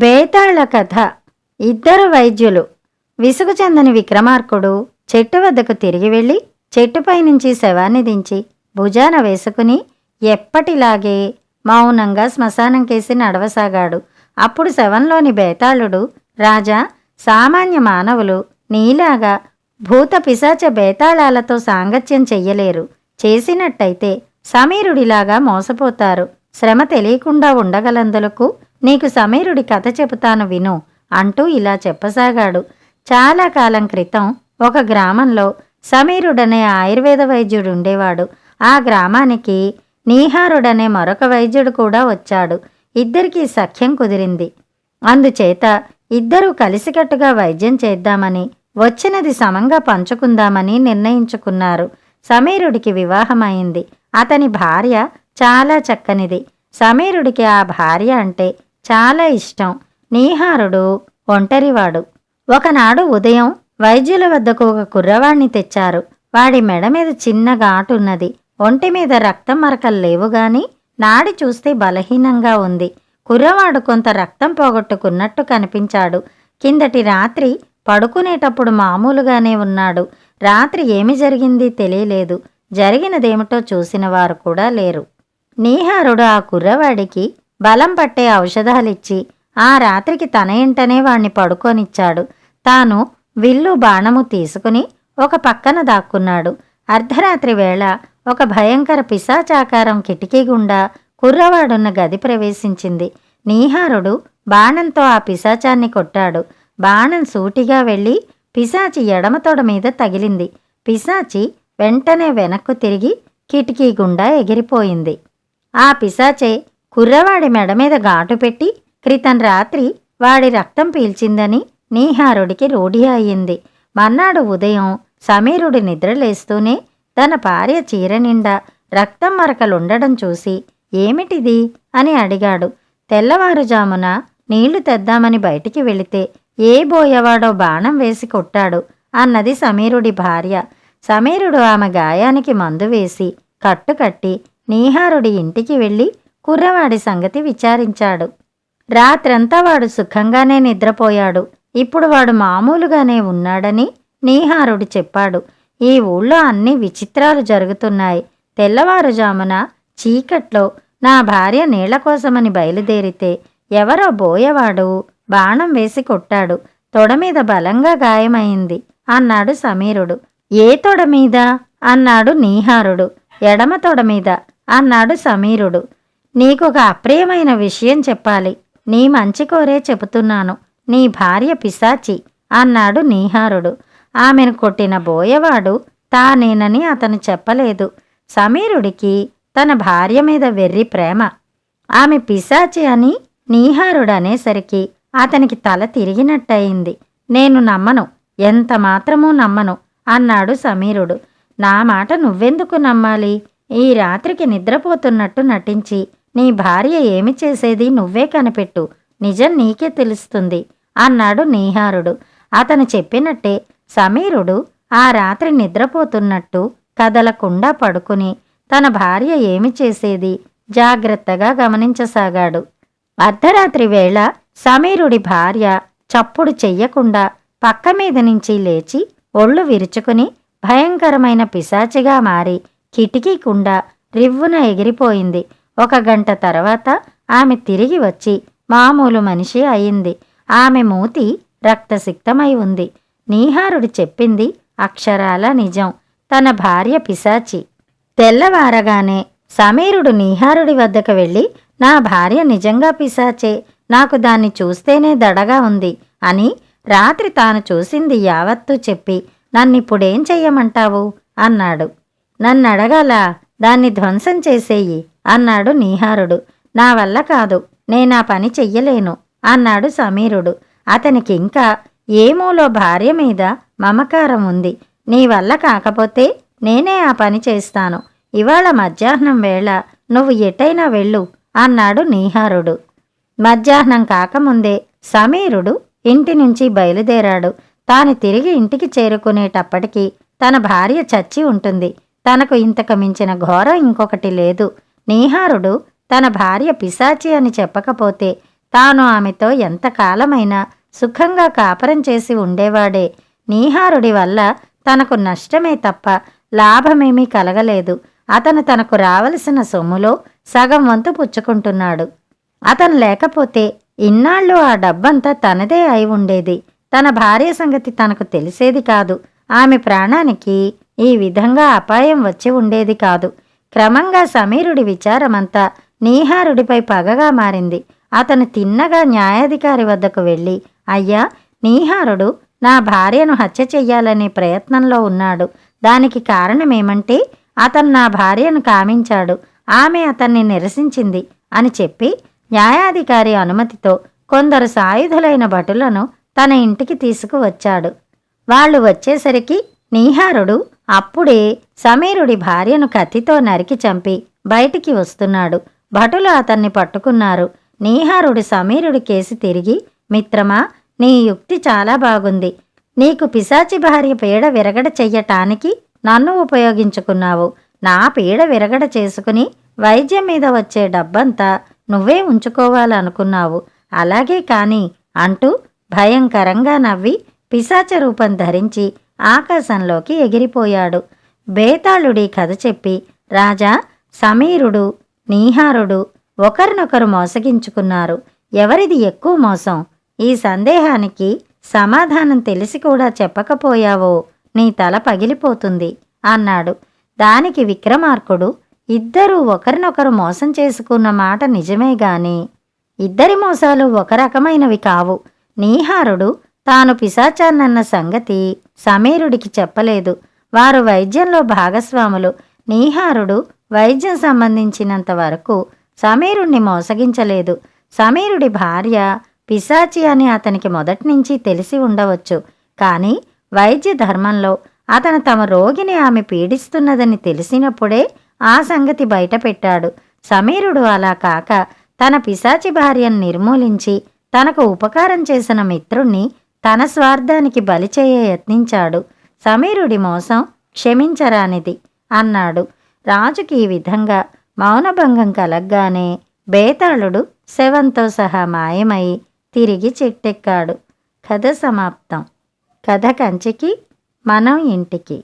బేతాళ కథ. ఇద్దరు వైద్యులు. విసుగు చెందని విక్రమార్కుడు చెట్టు వద్దకు తిరిగి వెళ్ళి చెట్టుపై నుంచి శవాన్ని దించి భుజాన వేసుకుని ఎప్పటిలాగే మౌనంగా శ్మశానం కేసి నడవసాగాడు. అప్పుడు శవంలోని బేతాళుడు రాజా సామాన్య మానవులు నీలాగా భూత పిశాచ బేతాళాలతో సాంగత్యం చెయ్యలేరు. చేసినట్టయితే సమీరుడిలాగా మోసపోతారు. శ్రమ తెలియకుండా ఉండగలందులకు నీకు సమీరుడి కథ చెబుతాను విను అంటూ ఇలా చెప్పసాగాడు. చాలా కాలం క్రితం ఒక గ్రామంలో సమీరుడనే ఆయుర్వేద వైద్యుడు ఉండేవాడు. ఆ గ్రామానికి నీహారుడనే మరొక వైద్యుడు కూడా వచ్చాడు. ఇద్దరికీ సఖ్యం కుదిరింది. అందుచేత ఇద్దరూ కలిసికట్టుగా వైద్యం చేద్దామని వచ్చినది సమంగా పంచుకుందామని నిర్ణయించుకున్నారు. సమీరుడికి వివాహమైంది. అతని భార్య చాలా చక్కనిది. సమీరుడికి ఆ భార్య అంటే చాలా ఇష్టం. నీహారుడు ఒంటరివాడు. ఒకనాడు ఉదయం వైద్యుల వద్దకు ఒక కుర్రవాణ్ణి తెచ్చారు. వాడి మెడ మీద చిన్న ఘాటున్నది. ఒంటి మీద రక్తం మరకలు లేవు గాని నాడి చూస్తే బలహీనంగా ఉంది. కుర్రవాడు కొంత రక్తం పోగొట్టుకున్నట్టు కనిపించాడు. కిందటి రాత్రి పడుకునేటప్పుడు మామూలుగానే ఉన్నాడు. రాత్రి ఏమి జరిగింది తెలియలేదు. జరిగినదేమిటో చూసిన వారు కూడా లేరు. నీహారుడు ఆ కుర్రవాడికి బలం పట్టే ఔషధాలిచ్చి ఆ రాత్రికి తన ఇంటనే వాణ్ణి పడుకోనిచ్చాడు. తాను విల్లు బాణము తీసుకుని ఒక పక్కన దాక్కున్నాడు. అర్ధరాత్రి వేళ ఒక భయంకర పిశాచాకారం కిటికీ గుండా కుర్రవాడున్న గది ప్రవేశించింది. నీహారుడు బాణంతో ఆ పిశాచాన్ని కొట్టాడు. బాణం సూటిగా వెళ్ళి పిశాచి ఎడమ తొడ మీద తగిలింది. పిశాచి వెంటనే వెనక్కు తిరిగి కిటికీ గుండా ఎగిరిపోయింది. ఆ పిశాచే కుర్రవాడి మెడ మీద ఘాటు పెట్టి క్రితం రాత్రి వాడి రక్తం పీల్చిందని నీహారుడికి రూఢి అయింది మర్నాడు ఉదయం సమీరుడు నిద్రలేస్తూనే తన భార్య చీర నిండా రక్తం మరకలుండడం చూసి ఏమిటిది? అని అడిగాడు. తెల్లవారుజామున నీళ్ళు తెద్దామని బయటికి వెళితే ఏ బోయవాడో బాణం వేసి కొట్టాడు అన్నది సమీరుడి భార్య. సమీరుడు ఆమె గాయానికి మందు వేసి కట్టుకట్టి నీహారుడి ఇంటికి వెళ్ళి కుర్రవాడి సంగతి విచారించాడు. రాత్రంతా వాడు సుఖంగానే నిద్రపోయాడు. ఇప్పుడు వాడు మామూలుగానే ఉన్నాడని నీహారుడు చెప్పాడు. ఈ ఊళ్ళో అన్ని విచిత్రాలు జరుగుతున్నాయి. తెల్లవారుజామున చీకట్లో నా భార్య నీళ్ళ కోసమని బయలుదేరితే ఎవరో బోయవాడు బాణం వేసి కొట్టాడు. తొడ మీద బలంగా గాయమైంది అన్నాడు సమీరుడు. ఏ తొడ మీద? అన్నాడు నీహారుడు. ఎడమ తొడ మీద అన్నాడు సమీరుడు. నీకొక అప్రియమైన విషయం చెప్పాలి. నీ మంచి కోరే చెబుతున్నాను. నీ భార్య పిశాచి అన్నాడు నీహారుడు. ఆమెను కొట్టిన బోయవాడు తానేనని అతను చెప్పలేదు. సమీరుడికి తన భార్య మీద వెర్రి ప్రేమ. ఆమె పిశాచి అని నీహారుడు అనేసరికి అతనికి తల తిరిగినట్టయింది. నేను నమ్మను. ఎంత మాత్రమూ నమ్మను అన్నాడు సమీరుడు. నా మాట నువ్వెందుకు నమ్మాలి? ఈ రాత్రికి నిద్రపోతున్నట్టు నటించి నీ భార్య ఏమి చేసేది నువ్వే కనిపెట్టు. నిజం నీకే తెలుస్తుంది అన్నాడు నీహారుడు. అతను చెప్పినట్టే సమీరుడు ఆ రాత్రి నిద్రపోతున్నట్టు కదలకుండా పడుకుని తన భార్య ఏమి చేసేది జాగ్రత్తగా గమనించసాగాడు. అర్ధరాత్రి వేళ సమీరుడి భార్య చప్పుడు చెయ్యకుండా పక్క మీద నుంచి లేచి ఒళ్ళు విరుచుకుని భయంకరమైన పిశాచిగా మారి కిటికీ కుండా రివ్వున ఎగిరిపోయింది. ఒక గంట తర్వాత ఆమె తిరిగి వచ్చి మామూలు మనిషి అయింది. ఆమె మూతి రక్తసిక్తమై ఉంది. నీహారుడు చెప్పింది అక్షరాల నిజం. తన భార్య పిశాచి తెల్లవారగానే సమీరుడు నీహారుడి వద్దకు వెళ్ళి నా భార్య నిజంగా పిశాచే నాకు దాన్ని చూస్తేనే దడగా ఉంది అని రాత్రి తాను చూసింది యావత్తూ చెప్పి నన్నిప్పుడేం చెయ్యమంటావు? అన్నాడు. నన్నడగాల దాన్ని ధ్వంసం చేసేయి. అన్నాడు నీహారుడు. నా వల్ల కాదు నేనా పని చెయ్యలేను అన్నాడు సమీరుడు. అతనికి ఇంకా ఏమూలో భార్య మీద మమకారం ఉంది? నీ వల్ల కాకపోతే నేనే ఆ పని చేస్తాను. ఇవాళ మధ్యాహ్నం వేళ నువ్వు ఎటైనా వెళ్ళు అన్నాడు నీహారుడు. మధ్యాహ్నం కాకముందే సమీరుడు ఇంటి నుంచి బయలుదేరాడు. తాను తిరిగి ఇంటికి చేరుకునేటప్పటికీ తన భార్య చచ్చి ఉంటుంది. తనకు ఇంతకు మించిన ఘోరం ఇంకొకటి లేదు. నీహారుడు తన భార్య పిశాచి అని చెప్పకపోతే తాను ఆమెతో ఎంతకాలమైనా సుఖంగా కాపరం చేసి ఉండేవాడే. నీహారుడి వల్ల తనకు నష్టమే తప్ప లాభమేమీ కలగలేదు. అతను తనకు రావలసిన సొమ్ములో సగం వంతు పుచ్చుకుంటున్నాడు. అతను లేకపోతే ఇన్నాళ్ళు ఆ డబ్బంతా తనదే అయి ఉండేది. తన భార్య సంగతి తనకు తెలిసేది కాదు. ఆమె ప్రాణానికి ఈ విధంగా అపాయం వచ్చి ఉండేది కాదు. క్రమంగా సమీరుడి విచారమంతా నీహారుడిపై పగగా మారింది. అతను తిన్నగా న్యాయాధికారి వద్దకు వెళ్ళి అయ్యా నీహారుడు నా భార్యను హత్య చెయ్యాలనే ప్రయత్నంలో ఉన్నాడు. దానికి కారణమేమంటే అతను నా భార్యను కామించాడు. ఆమె అతన్ని నిరసించింది అని చెప్పి న్యాయాధికారి అనుమతితో కొందరు సాయుధులైన భటులను తన ఇంటికి తీసుకువచ్చాడు. వాళ్ళు వచ్చేసరికి నీహారుడు అప్పుడే సమీరుడి భార్యను కత్తితో నరికి చంపి బయటికి వస్తున్నాడు. భటులు అతన్ని పట్టుకున్నారు. నీహారుడు సమీరుడి కేసి తిరిగి మిత్రమా నీ యుక్తి చాలా బాగుంది. నీకు పిశాచి భార్య పీడ విరగడ చెయ్యటానికి నన్ను ఉపయోగించుకున్నావు. నా పీడ విరగడ చేసుకుని వైద్యం మీద వచ్చే డబ్బంతా నువ్వే ఉంచుకోవాలనుకున్నావు. అలాగే కాని అంటూ భయంకరంగా నవ్వి పిశాచ రూపం ధరించి ఆకాశంలోకి ఎగిరిపోయాడు. బేతాళుడి కథ చెప్పి రాజా సమీరుడు నీహారుడు ఒకరినొకరు మోసగించుకున్నారు. ఎవరిది ఎక్కువ మోసం? ఈ సందేహానికి సమాధానం తెలిసి కూడా చెప్పకపోయావో? నీ తల పగిలిపోతుంది అన్నాడు. దానికి విక్రమార్కుడు ఇద్దరూ ఒకరినొకరు మోసం చేసుకున్న మాట నిజమే గాని ఇద్దరి మోసాలు ఒక రకమైనవి కావు. నీహారుడు తాను పిశాచాన్నన్న సంగతి సమీరుడికి చెప్పలేదు. వారు వైద్యంలో భాగస్వాములు. నీహారుడు వైద్యం సంబంధించినంత వరకు సమీరుణ్ణి మోసగించలేదు. సమీరుడి భార్య పిశాచి అని అతనికి మొదటి నుంచి తెలిసి ఉండవచ్చు. కానీ వైద్య ధర్మంలో అతను తమ రోగిని ఆమె పీడిస్తున్నదని తెలిసినప్పుడే ఆ సంగతి బయటపెట్టాడు. సమీరుడు అలా కాక తన పిశాచి భార్యను నిర్మూలించి తనకు ఉపకారం చేసిన మిత్రుణ్ణి తన స్వార్థానికి బలిచేయ యత్నించాడు. సమీరుడి మోసం క్షమించరానిది అన్నాడు. రాజుకి ఈ విధంగా మౌనభంగం కలగ్గానే బేతాళుడు శవంతో సహా మాయమై తిరిగి చెట్టెక్కాడు. కథ సమాప్తం. కథ కంచికి మనం ఇంటికి.